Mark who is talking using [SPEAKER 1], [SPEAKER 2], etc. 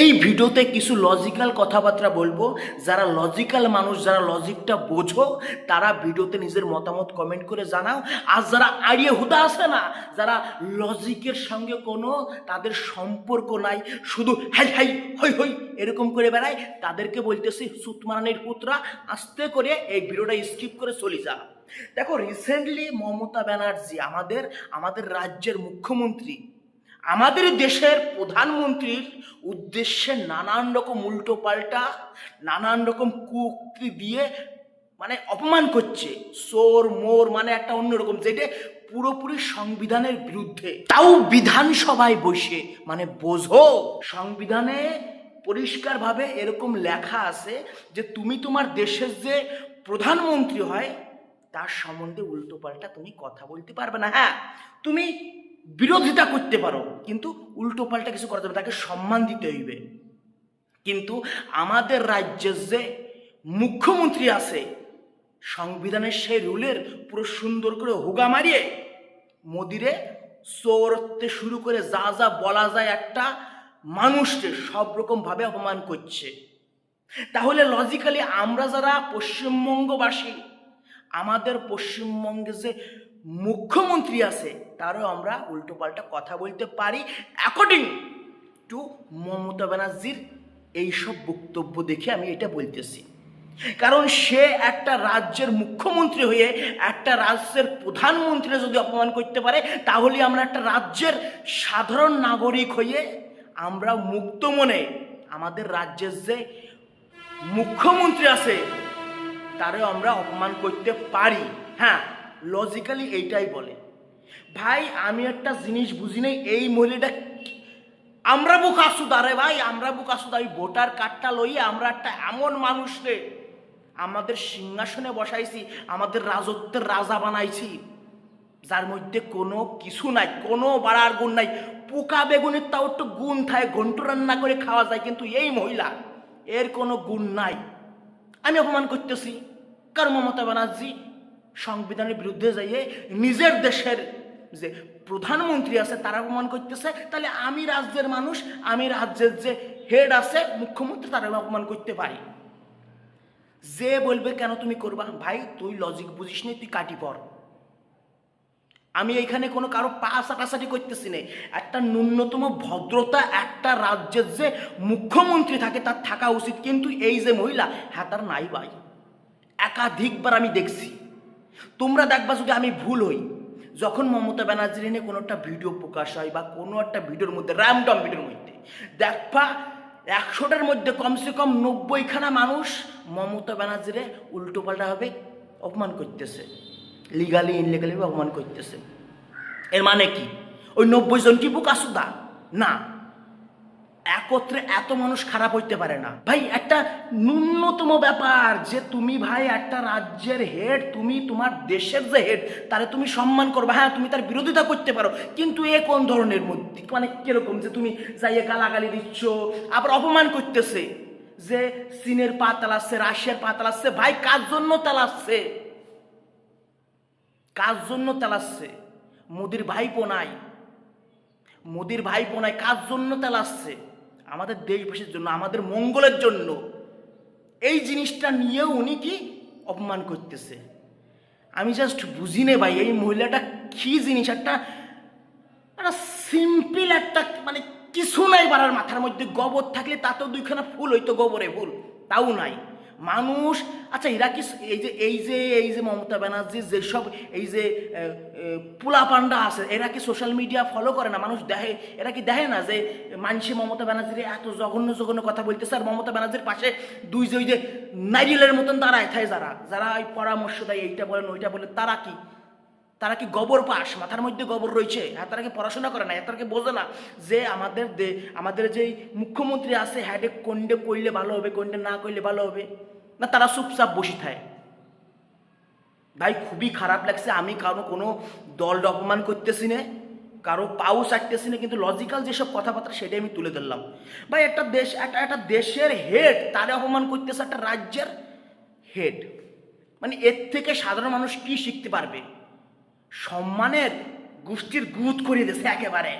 [SPEAKER 1] এই ভিডিওতে কিছু লজিক্যাল কথাবার্তা বলব। যারা লজিক্যাল মানুষ, যারা লজিকটা বোঝো, তারা ভিডিওতে নিজের মতামত কমেন্ট করে জানাও। আর যারা আড়িয়ে হুদা আছে না, যারা লজিকের সঙ্গে কোনো তাদের সম্পর্ক নাই, শুধু হাই হাই, হই হই এরকম করে বেড়ায়, তাদেরকে বলতেছি সুতমারানির পুত্রা, আস্তে করে এই ভিডিওটা স্কিপ করে চলে যা। দেখো রিসেন্টলি মমতা ব্যানার্জি আমাদের আমাদের রাজ্যের মুখ্যমন্ত্রী আমাদের দেশের প্রধানমন্ত্রীর উদ্দেশ্যে নানান রকম উল্টো পাল্টা নানান রকম কুক্তি দিয়ে মানে অপমান করছে। সোর মোর মানে একটা অন্যরকম যেটা পুরোপুরি সংবিধানের বিরুদ্ধে। তাও বিধানসভায় বসে মানে বোঝো, সংবিধানে পরিষ্কারভাবে এরকম লেখা আছে যে তুমি তোমার দেশের যে প্রধানমন্ত্রী হয়, তার সম্বন্ধে উল্টো পাল্টা তুমি কথা বলতে পারবে না। হ্যাঁ তুমি বিরোধিতা করতে পারো। কিন্তু উল্টো পাল্টা কিছু করা যাবে তাকে সম্মান দিতে হইবে। কিন্তু আমাদের রাজ্যের যে মুখ্যমন্ত্রী আছে, সংবিধানের সেই রুলের পুরো সুন্দর করে হুগা মারিয়ে মোদিরে চোরতে শুরু করে যা যা বলা যায় একটা মানুষকে সব রকমভাবে অপমান করছে। তাহলে লজিক্যালি আমরা যারা পশ্চিমবঙ্গবাসী, আমাদের পশ্চিমবঙ্গে যে মুখ্যমন্ত্রী আছে, তারও আমরা উল্টোপাল্টা কথা বলতে পারি। অ্যাকর্ডিং টু মমতা ব্যানার্জির এইসব বক্তব্য দেখে আমি এটা বলতেছি। কারণ সে একটা রাজ্যের মুখ্যমন্ত্রী হয়ে একটা রাজ্যের প্রধানমন্ত্রী যদি অপমান করতে পারে, তাহলে আমরা একটা রাজ্যের সাধারণ নাগরিক হয়ে আমরা মুক্ত মনে আমাদের রাজ্যের যে মুখ্যমন্ত্রী আছে, তারও আমরা অপমান করতে পারি। হ্যাঁ লজিক্যালি এইটাই বলে। ভাই, আমি একটা জিনিস বুঝি নাই, এই মহিলাটা আমরা বুক আসুদা রে ভাই, আমরা বুক আসুদা এই ভোটার কার্ডটা লইয়ে আমরা একটা এমন মানুষ রে। আমাদের সিংহাসনে বসাইছি, আমাদের রাজত্বের রাজা বানাইছি। যার মধ্যে কোনো কিছু নাই, কোনো বাড়ার গুণ নাই। পোকা বেগুনের তাও একটু গুণ থাকে, ঘন্ট রান্না করে খাওয়া যায়, কিন্তু এই মহিলা, এর কোনো গুণ নাই। আমি অপমান করতেছি। কারণ মমতা ব্যানার্জি সংবিধানের বিরুদ্ধে যাইয়ে নিজের দেশের যে প্রধানমন্ত্রী আছে, তারা অপমান করতেছে, তাহলে আমি রাজ্যের মানুষ, আমি রাজ্যের যে হেড আছে, মুখ্যমন্ত্রী, তারা অপমান করতে পারি। যে বলবে, কেন তুমি করবা? ভাই, তুই লজিক বুঝিস নি, তুই কাটি পর। আমি এইখানে কোনো কারও পা চাটাচাটি করতেছি না। একটা ন্যূনতম ভদ্রতা একটা রাজ্যের যে মুখ্যমন্ত্রী থাকে, তার থাকা উচিত। কিন্তু এই যে মহিলা হ্যাঁ তার নাই ভাই। একাধিকবার আমি দেখছি। তোমরা দেখবা যদি আমি ভুল হই, যখন মমতা ব্যানার্জির নিয়ে কোনো একটা ভিডিও প্রকাশ হয় বা কোনো একটা ভিডিওর মধ্যে র্যামডম ভিডিওর মধ্যে, দেখবা একশোটার মধ্যে কমসে কম নব্বইখানা মানুষ মমতা ব্যানার্জিরে উল্টোপাল্টাভাবে অপমান করতেছে। লিগালি ইনলিগালি অপমান করতেছে। এর মানে কি? ওই নব্বই জন কি বুক আসুদা না। একত্রে এত মানুষ খারাপ হইতে পারে না। ভাই, একটা ন্যূনতম ব্যাপার যে তুমি ভাই, একটা রাজ্যের হেড তুমি তোমার দেশের যে হেড তারে তুমি সম্মান করবে। হ্যাঁ তুমি তার বিরোধিতা করতে পারো, কিন্তু এ কোন ধরনের মধ্যে? মানে কীরকম যে তুমি যাইয়ে গালাগালি দিচ্ছ, আবার অপমান করতেছে যে চীনের পা তালাচ্ছে রাশিয়ার পা তালাচ্ছে ভাই, কার জন্য তালাচ্ছে কার জন্য তেলাচ্ছে মোদির ভাইপো নাই। মোদির ভাইপো নাই, কার জন্য তেলাচ্ছে আমাদের দেশবাসীর জন্য, আমাদের মঙ্গলের জন্য। এই জিনিসটা নিয়েও উনি কি অপমান করতেছে? আমি জাস্ট বুঝি নে ভাই, এই মহিলাটা কি জিনিস? একটা একটা সিম্পল একটা মানে কিছু নাই বাড়ার মাথার মধ্যে। গোবর থাকলে তা তো দুইখানা ফুল হইতো, গোবরে ফুল। তাও নাই। মানুষ। আচ্ছা এরা কি এই যে এই যে এই যে মমতা ব্যানার্জি যেসব এই যে পোলা পান্ডা আছে, এরা কি সোশ্যাল মিডিয়া ফলো করে না? মানুষ দেখে, এরা কি দেখে না যে মানসি মমতা ব্যানার্জির এত জঘন্য জঘন্য কথা বলতেছে? আর মমতা ব্যানার্জির পাশে দুই যে, ওই যে নাইরিলের মতন দাঁড়ায় থাকে যারা যারা ওই পরামর্শ দেয়, এইটা বলেন, ওইটা বলেন, তারা কি? তারা কি গোবর পাস? মাথার মধ্যে গোবর রয়েছে? হ্যাঁ তারা কি পড়াশোনা করে না? তারা কি বোঝে না যে আমাদের দে, আমাদের যেই মুখ্যমন্ত্রী আছে হ্যাডে কোনডে কইলে ভালো হবে, কোনডে না করলে ভালো হবে? না, তারা চুপচাপ বসে থাকে। ভাই, খুবই খারাপ লাগছে। আমি কারও কোনো দল অপমান করতেছি না, কারও পাও চাটতেছি না, কিন্তু লজিক্যাল যেসব কথাবার্তা সেটাই আমি তুলে ধরলাম। ভাই, একটা দেশ, একটা একটা দেশের হেড তারে অপমান করতেছে একটা রাজ্যের হেড মানে এর থেকে সাধারণ মানুষ কি শিখতে পারবে? সম্মানের গোষ্ঠীর গুত করিয়ে দিয়েছে একেবারে।